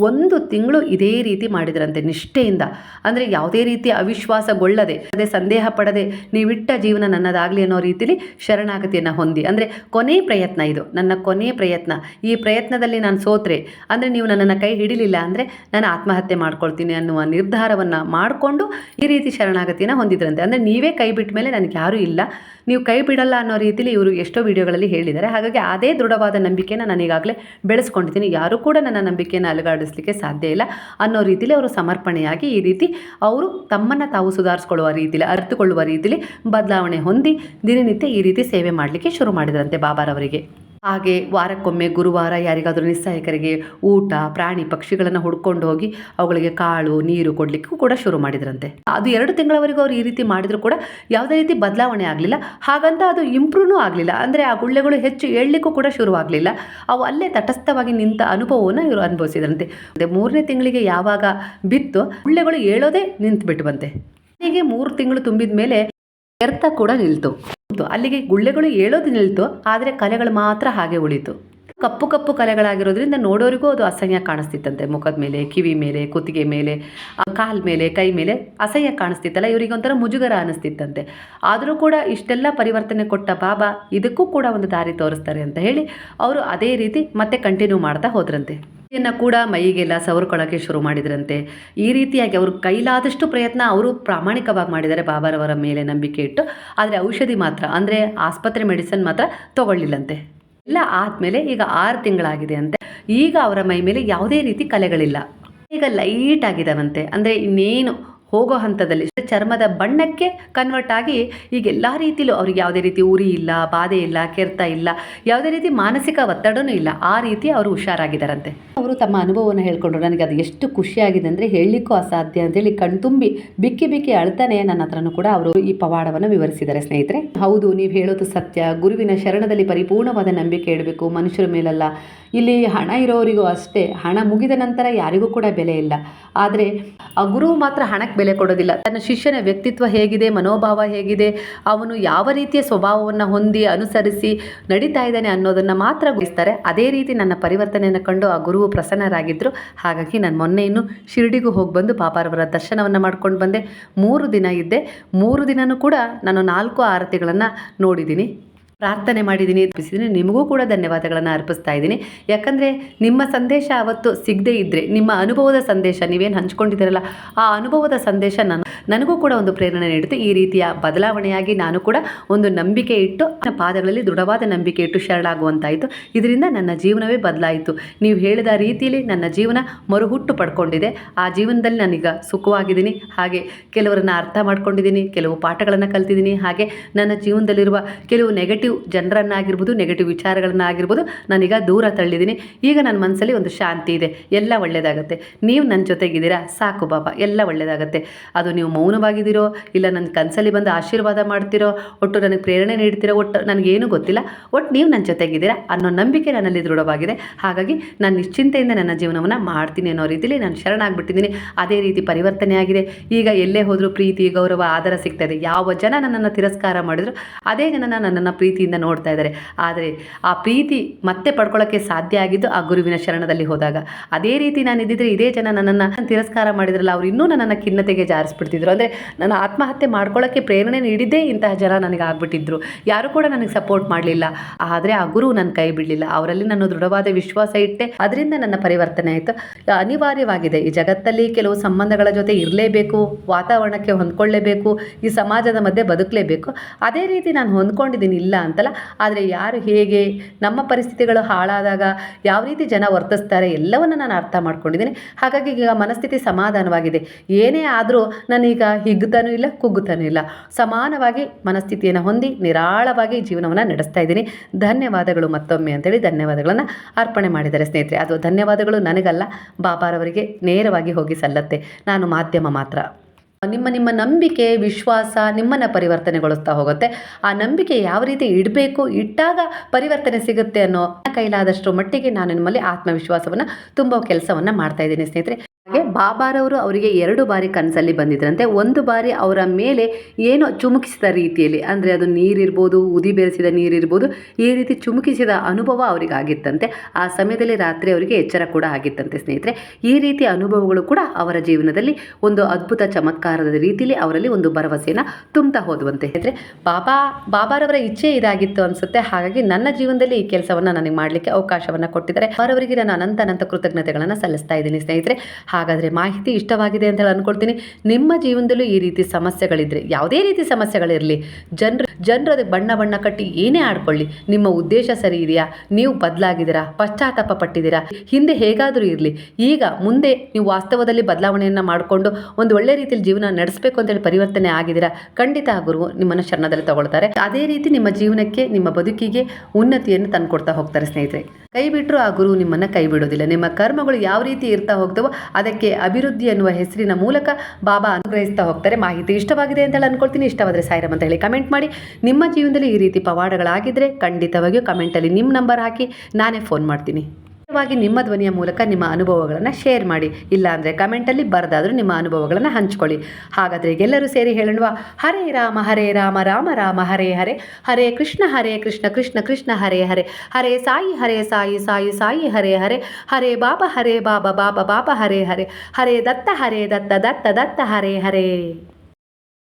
ಒಂದು ತಿಂಗಳು ಇದೇ ರೀತಿ ಮಾಡಿದ್ರಂತೆ ನಿಷ್ಠೆಯಿಂದ. ಅಂದರೆ ಯಾವುದೇ ರೀತಿ ಅವಿಶ್ವಾಸಗೊಳ್ಳದೆ, ಅದೇ ಸಂದೇಹ ಪಡದೆ ನೀವಿಟ್ಟ ಜೀವನ ನನ್ನದಾಗಲಿ ಅನ್ನೋ ರೀತಿಯಲ್ಲಿ ಶರಣಾಗತಿಯನ್ನು ಹೊಂದಿ. ಅಂದರೆ ಕೊನೆ ಪ್ರಯತ್ನ ಇದು, ನನ್ನ ಕೊನೆ ಪ್ರಯತ್ನ. ಈ ಪ್ರಯತ್ನದಲ್ಲಿ ನಾನು ಸೋತ್ರೆ, ಅಂದರೆ ನೀವು ನನ್ನನ್ನು ಕೈ ಹಿಡಿಲಿಲ್ಲ ಅಂದರೆ ನಾನು ಆತ್ಮಹತ್ಯೆ ಮಾಡ್ಕೊಳ್ತೀನಿ ಅನ್ನುವ ನಿರ್ಧಾರವನ್ನು ಮಾಡಿಕೊಂಡು ಈ ರೀತಿ ಶರಣಾಗತಿಯನ್ನು ಹೊಂದಿದ್ರಂತೆ. ಅಂದರೆ ನೀವೇ ಕೈ ಬಿಟ್ಟ ಮೇಲೆ ನನಗೆ ಯಾರೂ ಇಲ್ಲ. ನೀವು ಕೈ ಬಿಡಲ್ಲ ಅನ್ನೋ ರೀತಿಲಿ ಇವರು ಎಷ್ಟೋ ವಿಡಿಯೋಗಳಲ್ಲಿ ಹೇಳಿದ್ದಾರೆ. ಹಾಗಾಗಿ ಅದೇ ದೃಢವಾದ ನಂಬಿಕೆನ ನಾನು ಈಗಾಗಲೇ ಬೆಳೆಸ್ಕೊಂಡಿದ್ದೀನಿ. ಯಾರೂ ಕೂಡ ನನ್ನ ನಂಬಿಕೆಯನ್ನು ಅಲುಗಾಡಿಸ್ಲಿಕ್ಕೆ ಸಾಧ್ಯ ಇಲ್ಲ ಅನ್ನೋ ರೀತಿಲಿ ಅವರು ಸಮರ್ಪಣೆಯಾಗಿ ಈ ರೀತಿ ಅವರು ತಮ್ಮನ್ನು ತಾವು ಸುಧಾರಿಸ್ಕೊಳ್ಳುವ ರೀತಿಲಿ ಅರ್ಥಕೊಳ್ಳುವ ರೀತಿಲಿ ಬದಲಾವಣೆ ಹೊಂದಿ ದಿನನಿತ್ಯ ಈ ರೀತಿ ಸೇವೆ ಮಾಡಲಿಕ್ಕೆ ಶುರು ಮಾಡಿದ್ರಂತೆ ಬಾಬಾರವರಿಗೆ. ಹಾಗೆ ವಾರಕ್ಕೊಮ್ಮೆ ಗುರುವಾರ ಯಾರಿಗಾದರೂ ನಿಸ್ಸಹಾಯಕರಿಗೆ ಊಟ, ಪ್ರಾಣಿ ಪಕ್ಷಿಗಳನ್ನು ಹುಡ್ಕೊಂಡು ಹೋಗಿ ಅವುಗಳಿಗೆ ಕಾಳು, ನೀರು ಕೊಡಲಿಕ್ಕೂ ಕೂಡ ಶುರು ಮಾಡಿದ್ರಂತೆ. ಅದು ಎರಡು ತಿಂಗಳವರೆಗೂ ಅವ್ರು ಈ ರೀತಿ ಮಾಡಿದರೂ ಕೂಡ ಯಾವುದೇ ರೀತಿ ಬದಲಾವಣೆ ಆಗಲಿಲ್ಲ. ಹಾಗಂತ ಅದು ಇಂಪ್ರೂವ್ನೂ ಆಗಲಿಲ್ಲ. ಅಂದರೆ ಆ ಗುಳ್ಳೆಗಳು ಹೆಚ್ಚು ಏಳಲಿಕ್ಕೂ ಕೂಡ ಶುರುವಾಗಲಿಲ್ಲ ಅವು ಅಲ್ಲೇ ತಟಸ್ಥವಾಗಿ ನಿಂತ ಅನುಭವವನ್ನು ಇವರು ಅನುಭವಿಸಿದ್ರಂತೆ. ಮೂರನೇ ತಿಂಗಳಿಗೆ ಯಾವಾಗ ಬಿತ್ತು, ಗುಳ್ಳೆಗಳು ಏಳೋದೇ ನಿಂತು ಬಿಟ್ಟು ಬಂತೆ ಹೀಗೆ ಮೂರು ತಿಂಗಳು ತುಂಬಿದ ಮೇಲೆ ವ್ಯರ್ಥ ಕೂಡ ನಿಲ್ತು. ಅಲ್ಲಿಗೆ ಗುಳ್ಳೆಗಳು ಹೇಳೋದು ನಿಲ್ತು ಆದರೆ ಕಲೆಗಳು ಮಾತ್ರ ಹಾಗೆ ಉಳಿತು. ಕಪ್ಪು ಕಪ್ಪು ಕಲೆಗಳಾಗಿರೋದ್ರಿಂದ ನೋಡೋರಿಗೂ ಅದು ಅಸಹ್ಯ ಕಾಣಿಸ್ತಿತ್ತಂತೆ. ಮುಖದ ಮೇಲೆ, ಕಿವಿ ಮೇಲೆ, ಕುತ್ತಿಗೆ ಮೇಲೆ ಕಾಲ್ ಮೇಲೆ, ಕೈ ಮೇಲೆ ಅಸಹ್ಯ ಕಾಣಿಸ್ತಿತ್ತಲ್ಲ. ಇವರಿಗೆ ಒಂಥರ ಮುಜುಗರ ಅನಿಸ್ತಿತ್ತಂತೆ. ಆದರೂ ಕೂಡ ಇಷ್ಟೆಲ್ಲ ಪರಿವರ್ತನೆ ಕೊಟ್ಟ ಬಾಬಾ ಇದಕ್ಕೂ ಕೂಡ ಒಂದು ದಾರಿ ತೋರಿಸ್ತಾರೆ ಅಂತ ಹೇಳಿ ಅವರು ಅದೇ ರೀತಿ ಮತ್ತೆ ಕಂಟಿನ್ಯೂ ಮಾಡ್ತಾ ಹೋದ್ರಂತೆ. ಇದನ್ನು ಕೂಡ ಮೈಗೆಲ್ಲ ಸವರ್ಕೊಳ್ಳೋಕ್ಕೆ ಶುರು ಮಾಡಿದ್ರಂತೆ. ಈ ರೀತಿಯಾಗಿ ಅವರು ಕೈಲಾದಷ್ಟು ಪ್ರಯತ್ನ ಅವರು ಪ್ರಾಮಾಣಿಕವಾಗಿ ಮಾಡಿದ್ದಾರೆ ಬಾಬಾರವರ ಮೇಲೆ ನಂಬಿಕೆ ಇಟ್ಟು. ಆದರೆ ಔಷಧಿ ಮಾತ್ರ, ಅಂದರೆ ಆಸ್ಪತ್ರೆ ಮೆಡಿಸಿನ್ ಮಾತ್ರ ತಗೊಳ್ಳಿಲ್ಲಂತೆ. ಎಲ್ಲ ಆದಮೇಲೆ ಈಗ ಆರು ತಿಂಗಳಾಗಿದೆ ಅಂತೆ. ಈಗ ಅವರ ಮೈ ಮೇಲೆ ಯಾವುದೇ ರೀತಿ ಕಲೆಗಳಿಲ್ಲ. ಈಗ ಲೈಟ್ ಆಗಿದಾವಂತೆ. ಅಂದರೆ ಇನ್ನೇನು ಹೋಗೋ ಹಂತದಲ್ಲಿ ಚರ್ಮದ ಬಣ್ಣಕ್ಕೆ ಕನ್ವರ್ಟ್ ಆಗಿ ಈಗ ಎಲ್ಲ ರೀತಿಯಲ್ಲೂ ಅವ್ರಿಗೆ ಯಾವುದೇ ರೀತಿ ಉರಿ ಇಲ್ಲ, ಬಾಧೆ ಇಲ್ಲ, ಕೆರೆತ ಇಲ್ಲ, ಯಾವುದೇ ರೀತಿ ಮಾನಸಿಕ ಒತ್ತಡನೂ ಇಲ್ಲ, ಆ ರೀತಿ ಅವರು ಹುಷಾರಾಗಿದ್ದಾರಂತೆ. ಅವರು ತಮ್ಮ ಅನುಭವವನ್ನು ಹೇಳ್ಕೊಂಡ್ರು, ನನಗೆ ಅದು ಎಷ್ಟು ಖುಷಿಯಾಗಿದೆ ಅಂದರೆ ಹೇಳಲಿಕ್ಕೂ ಅಸಾಧ್ಯ ಅಂತೇಳಿ ಕಣ್ತುಂಬಿ ಬಿಕ್ಕಿ ಬಿಕ್ಕಿ ಅಳ್ತಾನೆ ನನ್ನ ಹತ್ರನೂ ಕೂಡ ಅವರು ಈ ಪವಾಡವನ್ನು ವಿವರಿಸಿದ್ದಾರೆ ಸ್ನೇಹಿತರೆ. ಹೌದು, ನೀವು ಹೇಳೋದು ಸತ್ಯ. ಗುರುವಿನ ಶರಣದಲ್ಲಿ ಪರಿಪೂರ್ಣವಾದ ನಂಬಿಕೆ ಇಡಬೇಕು, ಮನುಷ್ಯರ ಮೇಲಲ್ಲ. ಇಲ್ಲಿ ಹಣ ಇರೋರಿಗೂ ಅಷ್ಟೇ, ಹಣ ಮುಗಿದ ನಂತರ ಯಾರಿಗೂ ಕೂಡ ಬೆಲೆ ಇಲ್ಲ. ಆದರೆ ಆ ಗುರು ಮಾತ್ರ ಹಣಕ್ಕೆ ಬೆಲೆ ಕೊಡೋದಿಲ್ಲ. ತನ್ನ ಶಿಷ್ಯನ ವ್ಯಕ್ತಿತ್ವ ಹೇಗಿದೆ, ಮನೋಭಾವ ಹೇಗಿದೆ, ಅವನು ಯಾವ ರೀತಿಯ ಸ್ವಭಾವವನ್ನು ಹೊಂದಿ ಅನುಸರಿಸಿ ನಡೀತಾ ಇದ್ದಾನೆ ಅನ್ನೋದನ್ನು ಮಾತ್ರ ಗುರಿಸ್ತಾರೆ ಅದೇ ರೀತಿ ನನ್ನ ಪರಿವರ್ತನೆಯನ್ನು ಕಂಡು ಆ ಗುರುವು ಪ್ರಸನ್ನರಾಗಿದ್ದರು ಹಾಗಾಗಿ ನಾನು ಮೊನ್ನೆ ಇನ್ನು ಶಿರಡಿಗೂ ಹೋಗಿ ಬಂದು ಪಾಪಾರವರ ದರ್ಶನವನ್ನು ಮಾಡ್ಕೊಂಡು ಬಂದೆ. ಮೂರು ದಿನ ಇದ್ದೆ. ಮೂರು ದಿನವೂ ಕೂಡ ನಾನು ನಾಲ್ಕು ಆರತಿಗಳನ್ನು ನೋಡಿದ್ದೀನಿ ಪ್ರಾರ್ಥನೆ ಮಾಡಿದ್ದೀನಿ ಅರ್ಪಿಸಿದ್ದೀನಿ ನಿಮಗೂ ಕೂಡ ಧನ್ಯವಾದಗಳನ್ನು ಅರ್ಪಿಸ್ತಾ ಇದ್ದೀನಿ. ಯಾಕಂದರೆ ನಿಮ್ಮ ಸಂದೇಶ ಅವತ್ತು ಸಿಗದೇ ಇದ್ದರೆ ನಿಮ್ಮ ಅನುಭವದ ಸಂದೇಶ, ನೀವೇನು ಹಂಚ್ಕೊಂಡಿದ್ದೀರಲ್ಲ, ಆ ಅನುಭವದ ಸಂದೇಶ ನಾನು, ನನಗೂ ಕೂಡ ಒಂದು ಪ್ರೇರಣೆ ನೀಡುತ್ತೆ. ಈ ರೀತಿಯ ಬದಲಾವಣೆಯಾಗಿ ನಾನು ಕೂಡ ಒಂದು ನಂಬಿಕೆ ಇಟ್ಟು ಪಾದಗಳಲ್ಲಿ ದೃಢವಾದ ನಂಬಿಕೆ ಇಟ್ಟು ಶರಣಾಗುವಂತಾಯಿತು. ಇದರಿಂದ ನನ್ನ ಜೀವನವೇ ಬದಲಾಯಿತು. ನೀವು ಹೇಳಿದ ರೀತಿಯಲ್ಲಿ ನನ್ನ ಜೀವನ ಮರುಹುಟ್ಟು ಪಡ್ಕೊಂಡಿದೆ. ಆ ಜೀವನದಲ್ಲಿ ನಾನೀಗ ಸುಖವಾಗಿದ್ದೀನಿ. ಹಾಗೆ ಕೆಲವರನ್ನು ಅರ್ಥ ಮಾಡ್ಕೊಂಡಿದ್ದೀನಿ, ಕೆಲವು ಪಾಠಗಳನ್ನು ಕಲ್ತಿದ್ದೀನಿ. ಹಾಗೆ ನನ್ನ ಜೀವನದಲ್ಲಿರುವ ಕೆಲವು ನೆಗೆಟಿವ್ ನೆಗೆಟಿವ್ ಜನರನ್ನಾಗಿರ್ಬೋದು ನೆಗೆಟಿವ್ ವಿಚಾರಗಳನ್ನಾಗಿರ್ಬೋದು ನಾನೀಗ ದೂರ ತಳ್ಳಿದ್ದೀನಿ. ಈಗ ನನ್ನ ಮನಸ್ಸಲ್ಲಿ ಒಂದು ಶಾಂತಿ ಇದೆ. ಎಲ್ಲ ಒಳ್ಳೆಯದಾಗುತ್ತೆ ನೀವು ನನ್ನ ಜೊತೆಗಿದ್ದೀರಾ? ಸಾಕು ಬಾಬಾ ಎಲ್ಲ ಒಳ್ಳೆಯದಾಗುತ್ತೆ ಅದು ನೀವು ಮೌನವಾಗಿದ್ದೀರೋ, ಇಲ್ಲ ನನ್ನ ಕನಸಲ್ಲಿ ಬಂದು ಆಶೀರ್ವಾದ ಮಾಡ್ತಿರೋ, ಒಟ್ಟು ನನಗೆ ಪ್ರೇರಣೆ ನೀಡ್ತಿರೋ, ಒಟ್ಟು ನನಗೇನು ಗೊತ್ತಿಲ್ಲ. ಒಟ್ಟು ನೀವು ನನ್ನ ಜೊತೆಗಿದ್ದೀರಾ? ಅನ್ನೋ ನಂಬಿಕೆ ನನ್ನಲ್ಲಿ ದೃಢವಾಗಿದೆ. ಹಾಗಾಗಿ ನಾನು ನಿಶ್ಚಿಂತೆಯಿಂದ ನನ್ನ ಜೀವನವನ್ನು ಮಾಡ್ತೀನಿ ಅನ್ನೋ ರೀತಿಯಲ್ಲಿ ನಾನು ಶರಣಾಗ್ಬಿಟ್ಟಿದ್ದೀನಿ. ಅದೇ ರೀತಿ ಪರಿವರ್ತನೆ ಆಗಿದೆ. ಈಗ ಎಲ್ಲೇ ಹೋದರೂ ಪ್ರೀತಿ, ಗೌರವ, ಆಧಾರ ಸಿಗ್ತದೆ. ಯಾವ ಜನ ನನ್ನನ್ನು ತಿರಸ್ಕಾರ ಮಾಡಿದ್ರು, ಅದೇ ಜನ ನನ್ನನ್ನು ಪ್ರೀತಿಯಿಂದ ನೋಡ್ತಾ ಇದ್ದಾರೆ. ಆದರೆ ಆ ಪ್ರೀತಿ ಮತ್ತೆ ಪಡ್ಕೊಳ್ಳೋಕ್ಕೆ ಸಾಧ್ಯ ಆಗಿದ್ದು ಆ ಗುರುವಿನ ಶರಣದಲ್ಲಿ ಹೋದಾಗ. ಅದೇ ರೀತಿ ನಾನು ಇದ್ದಿದ್ರೆ ಇದೇ ಜನ ನನ್ನನ್ನು ತಿರಸ್ಕಾರ ಮಾಡಿದ್ರಲ್ಲ, ಅವ್ರು ಇನ್ನೂ ನನ್ನನ್ನು ಖಿನ್ನತೆಗೆ ಜಾರಿಸ್ಬಿಡ್ತಿದ್ರು. ಅಂದರೆ ನಾನು ಆತ್ಮಹತ್ಯೆ ಮಾಡ್ಕೊಳ್ಳೋಕ್ಕೆ ಪ್ರೇರಣೆ ನೀಡಿದ್ದೇ ಇಂತಹ ಜನ ನನಗೆ ಆಗ್ಬಿಟ್ಟಿದ್ರು. ಯಾರು ಕೂಡ ನನಗೆ ಸಪೋರ್ಟ್ ಮಾಡಲಿಲ್ಲ. ಆದರೆ ಆ ಗುರು ನನ್ನ ಕೈ ಬಿಡಲಿಲ್ಲ. ಅವರಲ್ಲಿ ನಾನು ದೃಢವಾದ ವಿಶ್ವಾಸ ಇಟ್ಟೆ. ಅದರಿಂದ ನನ್ನ ಪರಿವರ್ತನೆ ಆಯಿತು. ಅನಿವಾರ್ಯವಾಗಿದೆ. ಈ ಜಗತ್ತಲ್ಲಿ ಕೆಲವು ಸಂಬಂಧಗಳ ಜೊತೆ ಇರಲೇಬೇಕು, ವಾತಾವರಣಕ್ಕೆ ಹೊಂದ್ಕೊಳ್ಳೇಬೇಕು, ಈ ಸಮಾಜದ ಮಧ್ಯೆ ಬದುಕಲೇಬೇಕು. ಅದೇ ರೀತಿ ನಾನು ಹೊಂದ್ಕೊಂಡಿದ್ದೀನಿ ಇಲ್ಲ ಅಂತಲ್ಲ? ಆದರೆ ಯಾರು ಹೇಗೆ? ನಮ್ಮ ಪರಿಸ್ಥಿತಿಗಳು ಹಾಳಾದಾಗ ಯಾವ ರೀತಿ ಜನ ವರ್ತಿಸ್ತಾರೆ ಎಲ್ಲವನ್ನು ನಾನು ಅರ್ಥ ಮಾಡ್ಕೊಂಡಿದ್ದೀನಿ. ಹಾಗಾಗಿ ಈಗ ಮನಸ್ಥಿತಿ ಸಮಾಧಾನವಾಗಿದೆ. ಏನೇ ಆದರೂ ನಾನೀಗ ಹಿಗ್ತಾನೂ ಇಲ್ಲ ಕುಗ್ಗುತ್ತಾನೂ ಇಲ್ಲ. ಸಮಾನವಾಗಿ ಮನಸ್ಥಿತಿಯನ್ನು ಹೊಂದಿ ನಿರಾಳವಾಗಿ ಜೀವನವನ್ನು ನಡೆಸ್ತಾ ಇದ್ದೀನಿ. ಧನ್ಯವಾದಗಳು ಮತ್ತೊಮ್ಮೆ ಅಂತೇಳಿ ಧನ್ಯವಾದಗಳನ್ನು ಅರ್ಪಣೆ ಮಾಡಿದ್ದಾರೆ ಸ್ನೇಹಿತರೆ. ಅದು ಧನ್ಯವಾದಗಳು ನನಗಲ್ಲ, ಬಾಬಾರವರಿಗೆ ನೇರವಾಗಿ ಹೋಗಿ ಸಲ್ಲತ್ತೆ. ನಾನು ಮಾಧ್ಯಮ ಮಾತ್ರ. ನಿಮ್ಮ ನಿಮ್ಮ ನಂಬಿಕೆ, ವಿಶ್ವಾಸ ನಿಮ್ಮನ್ನು ಪರಿವರ್ತನೆಗೊಳಿಸ್ತಾ ಹೋಗುತ್ತೆ. ಆ ನಂಬಿಕೆ ಯಾವ ರೀತಿ ಇಡಬೇಕು, ಇಟ್ಟಾಗ ಪರಿವರ್ತನೆ ಸಿಗುತ್ತೆ ಅನ್ನೋ ಕೈಲಾದಷ್ಟು ಮಟ್ಟಿಗೆ ನಾನು ನಿಮ್ಮಲ್ಲಿ ಆತ್ಮವಿಶ್ವಾಸವನ್ನು ತುಂಬೋ ಕೆಲಸವನ್ನು ಮಾಡ್ತಾ ಇದ್ದೀನಿ ಸ್ನೇಹಿತರೆ. ಹಾಗೆ ಬಾಬಾರವರು ಅವರಿಗೆ ಎರಡು ಬಾರಿ ಕನಸಲ್ಲಿ ಬಂದಿದ್ರಂತೆ. ಒಂದು ಬಾರಿ ಅವರ ಮೇಲೆ ಏನೋ ಚುಮುಕಿಸಿದ ರೀತಿಯಲ್ಲಿ, ಅಂದರೆ ಅದು ನೀರಿರ್ಬೋದು, ಉದಿ ಬೆರೆಸಿದ ನೀರಿರ್ಬೋದು, ಈ ರೀತಿ ಚುಮುಕಿಸಿದ ಅನುಭವ ಅವರಿಗೆ ಆಗಿತ್ತಂತೆ ಆ ಸಮಯದಲ್ಲಿ ರಾತ್ರಿ ಅವರಿಗೆ ಎಚ್ಚರ ಕೂಡ ಆಗಿತ್ತಂತೆ ಸ್ನೇಹಿತರೆ. ಈ ರೀತಿ ಅನುಭವಗಳು ಕೂಡ ಅವರ ಜೀವನದಲ್ಲಿ ಒಂದು ಅದ್ಭುತ ಚಮತ್ಕಾರದ ರೀತಿಯಲ್ಲಿ ಅವರಲ್ಲಿ ಒಂದು ಭರವಸೆಯನ್ನು ತುಂಬ್ತಾ ಹೋದುವಂತೆ ಹೇಳಿದ್ರೆ ಬಾಬಾ, ಬಾಬಾರವರ ಇಚ್ಛೆ ಇದಾಗಿತ್ತು ಅನಿಸುತ್ತೆ. ಹಾಗಾಗಿ ನನ್ನ ಜೀವನದಲ್ಲಿ ಈ ಕೆಲಸವನ್ನು ನನಗೆ ಮಾಡಲಿಕ್ಕೆ ಅವಕಾಶವನ್ನು ಕೊಟ್ಟಿದ್ದಾರೆ. ಅವರವರಿಗೆ ನಾನು ಅನಂತ ಅನಂತ ಕೃತಜ್ಞತೆಗಳನ್ನು ಸಲ್ಲಿಸ್ತಾ ಇದ್ದೀನಿ ಸ್ನೇಹಿತರೆ. ಹಾಗಾದರೆ ಮಾಹಿತಿ ಇಷ್ಟವಾಗಿದೆ ಅಂತ ಹೇಳಿ ಅಂದ್ಕೊಳ್ತೀನಿ ನಿಮ್ಮ ಜೀವನದಲ್ಲೂ ಈ ರೀತಿ ಸಮಸ್ಯೆಗಳಿದ್ರೆ, ಯಾವುದೇ ರೀತಿ ಸಮಸ್ಯೆಗಳಿರಲಿ, ಜನರು ಜನರ ಬಣ್ಣ ಬಣ್ಣ ಕಟ್ಟಿ ಏನೇ ಆಡ್ಕೊಳ್ಳಿ, ನಿಮ್ಮ ಉದ್ದೇಶ ಸರಿ ಇದೆಯಾ? ನೀವು ಬದಲಾಗಿದ್ದೀರಾ? ಪಶ್ಚಾತ್ತಾಪ ಪಟ್ಟಿದ್ದೀರಾ? ಹಿಂದೆ ಹೇಗಾದರೂ ಇರಲಿ. ಈಗ ಮುಂದೆ ನೀವು ವಾಸ್ತವದಲ್ಲಿ ಬದಲಾವಣೆಯನ್ನು ಮಾಡಿಕೊಂಡು ಒಂದು ಒಳ್ಳೆ ರೀತಿಯಲ್ಲಿ ಜೀವನ ನಡೆಸಬೇಕು ಅಂತೇಳಿ ಪರಿವರ್ತನೆ ಆಗಿದ್ದೀರಾ? ಖಂಡಿತ ಗುರು ನಿಮ್ಮನ್ನು ಶರಣದಲ್ಲಿ ತಗೊಳ್ತಾರೆ. ಅದೇ ರೀತಿ ನಿಮ್ಮ ಜೀವನಕ್ಕೆ, ನಿಮ್ಮ ಬದುಕಿಗೆ ಉನ್ನತಿಯನ್ನು ತಂದುಕೊಡ್ತಾ ಹೋಗ್ತಾರೆ ಸ್ನೇಹಿತರೆ. ಕೈ ಬಿಟ್ಟರು ಆ ಗುರು ನಿಮ್ಮನ್ನು ಕೈ ಬಿಡೋದಿಲ್ಲ ನಿಮ್ಮ ಕರ್ಮಗಳು ಯಾವ ರೀತಿ ಇರ್ತಾ ಹೋಗ್ತವೋ ಅದಕ್ಕೆ ಅಭಿವೃದ್ಧಿ ಅನ್ನುವ ಹೆಸರಿನ ಮೂಲಕ ಬಾಬಾ ಅನುಗ್ರಹಿಸ್ತಾ ಹೋಗ್ತಾರೆ. ಮಾಹಿತಿ ಇಷ್ಟವಾಗಿದೆ ಅಂತ ಹೇಳಿ ಅನ್ಕೊಳ್ತೀನಿ. ಇಷ್ಟವಾದರೆ ಸಾಯಿರಮ್ ಅಂತ ಹೇಳಿ ಕಮೆಂಟ್ ಮಾಡಿ. ನಿಮ್ಮ ಜೀವನದಲ್ಲಿ ಈ ರೀತಿ ಪವಾಡಗಳಾಗಿದ್ದರೆ ಖಂಡಿತವಾಗಿಯೂ ಕಮೆಂಟಲ್ಲಿ ನಿಮ್ಮ ನಂಬರ್ ಹಾಕಿ ನಾನೇ ಫೋನ್ ಮಾಡ್ತೀನಿ. ವಾಗಿ ನಿಮ್ಮ ಧ್ವನಿಯ ಮೂಲಕ ನಿಮ್ಮ ಅನುಭವಗಳನ್ನು ಶೇರ್ ಮಾಡಿ. ಇಲ್ಲಾಂದರೆ ಕಮೆಂಟಲ್ಲಿ ಬರೆದಾದರೂ ನಿಮ್ಮ ಅನುಭವಗಳನ್ನು ಹಂಚ್ಕೊಳ್ಳಿ. ಹಾಗಾದರೆ ಎಲ್ಲರೂ ಸೇರಿ ಹೇಳೋಣ ಹರೇ ರಾಮ ಹರೇ ರಾಮ ರಾಮ ರಾಮ, ಹರೇ ಹರೇ. ಹರೇ ಕೃಷ್ಣ ಹರೇ ಕೃಷ್ಣ ಕೃಷ್ಣ ಕೃಷ್ಣ, ಹರೇ ಹರೇ. ಹರೇ ಸಾಯಿ ಹರೇ ಸಾಯಿ ಸಾಯಿ ಸಾಯಿ, ಹರೇ ಹರೇ. ಹರೇ ಬಾಬಾ ಹರೇ ಬಾಬಾ ಬಾಬಾ ಬಾಬಾ, ಹರೇ ಹರೇ. ಹರೇ ದತ್ತ ಹರೇ ದತ್ತ ದತ್ತ ದತ್ತ, ಹರೇ ಹರೇ.